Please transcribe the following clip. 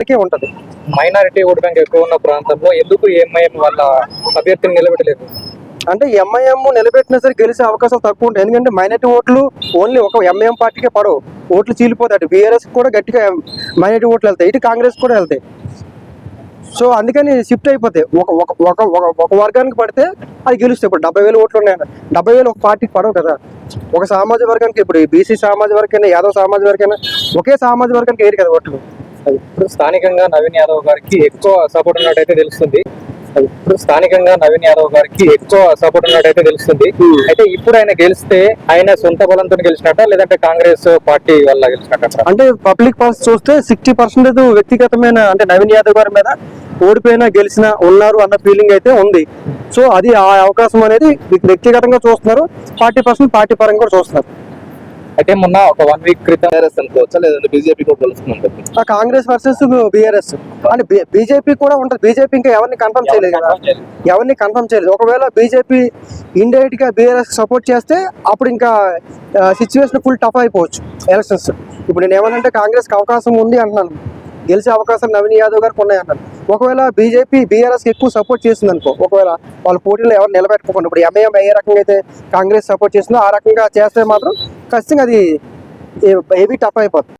వాళ్ళకే ఉంటది. Minority vote bank ఎక్కువ ఉన్న ప్రాంతంలో ఎందుకు ఎంఐఎం వాళ్ళ అభ్యర్థిని నిలబెట్టలేదు? అంటే ఎంఐఎం నిలబెట్టినా సరే గెలిచే అవకాశాలు తక్కువ ఉంటాయి. ఎందుకంటే మైనార్టీ ఓట్లు ఓన్లీ ఒక ఎంఐఎం పార్టీకే పడవు. ఓట్లు చీలిపోతాయి అటు. బీఆర్ఎస్ కూడా గట్టిగా మైనార్టీ ఓట్లు వెళ్తాయి. ఇటు కాంగ్రెస్ కూడా వెళ్తాయి. సో అందుకని షిఫ్ట్ అయిపోతాయి. ఒక ఒక ఒక ఒక- ఒక వర్గానికి పడితే అది గెలుస్తాయి. ఇప్పుడు డెబ్బై వేలు ఓట్లు ఉన్నాయి డెబ్బై వేలు ఒక పార్టీకి పడవు కదా. ఒక సామాజిక వర్గానికి ఇప్పుడు బీసీ సామాజిక వర్గైనా యాదవ్ సామాజిక వర్గైనా ఒకే సామాజిక వర్గానికి వేరు కదా ఓట్లు. ఇప్పుడు స్థానికంగా నవీన్ యాదవ్ గారికి ఎక్కువ సపోర్ట్ ఉన్నట్టయితే తెలుస్తుంది. ఇప్పుడు స్థానికంగా నవీన్ యాదవ్ గారికి ఎక్కువ సపోర్ట్ ఉన్నట్టయితే తెలుస్తుంది. అయితే ఇప్పుడు ఆయన గెలిస్తే ఆయన సొంత బలంతో గెలిచినట్ట లేదంటే కాంగ్రెస్ పార్టీ వల్ల గెలిచినట్ట? అంటే పబ్లిక్ పాలసీ చూస్తే సిక్స్టీ పర్సెంటేజ్ వ్యక్తిగతమైన అంటే నవీన్ యాదవ్ గారి మీద ఓడిపోయినా గెలిచిన ఉన్నారు అన్న ఫీలింగ్ అయితే ఉంది. సో అది ఆ అవకాశం అనేది వ్యక్తిగతంగా చూస్తున్నారు పార్టీ పర్సన్ పార్టీ పరంగా కూడా చూస్తున్నారు. అయితే మొన్న ఒక వన్ వీక్ క్రితం టీఆర్ఎస్ అనుకోవచ్చా? లేదంటే బీజేపీ కూడా కాంగ్రెస్ వర్సెస్ బీఆర్ఎస్. అంటే బీజేపీ కూడా ఉంటుంది. బీజేపీ ఇంకా ఎవరిని కన్ఫర్మ్ చేయలేదు కదా. ఎవరిని కన్ఫర్మ్ చేయలేదు. ఒకవేళ బీజేపీ ఇండైరెక్ట్గా బీఆర్ఎస్ సపోర్ట్ చేస్తే అప్పుడు ఇంకా సిచ్యువేషన్ ఫుల్ టఫ్ అయిపోవచ్చు. ఎలక్షన్స్ ఇప్పుడు నేను ఏమనంటే కాంగ్రెస్కి అవకాశం ఉంది అంటున్నాను. గెలిచే అవకాశం నవీన్ యాదవ్ గారికి ఉన్నాయి అంటాను ఒకవేళ బీజేపీ బీఆర్ఎస్ ఎక్కువ సపోర్ట్ చేసింది అనుకో ఒకవేళ వాళ్ళ పోటీలో ఎవరు నిలబెట్టుకోకుండా ఇప్పుడు ఎంఐఎం ఏ రకంగా అయితే కాంగ్రెస్ సపోర్ట్ చేసిందో ఆ రకంగా చేస్తే మాత్రం ఖచ్చితంగా అది హెవీ టఫ్ అయిపోతుంది.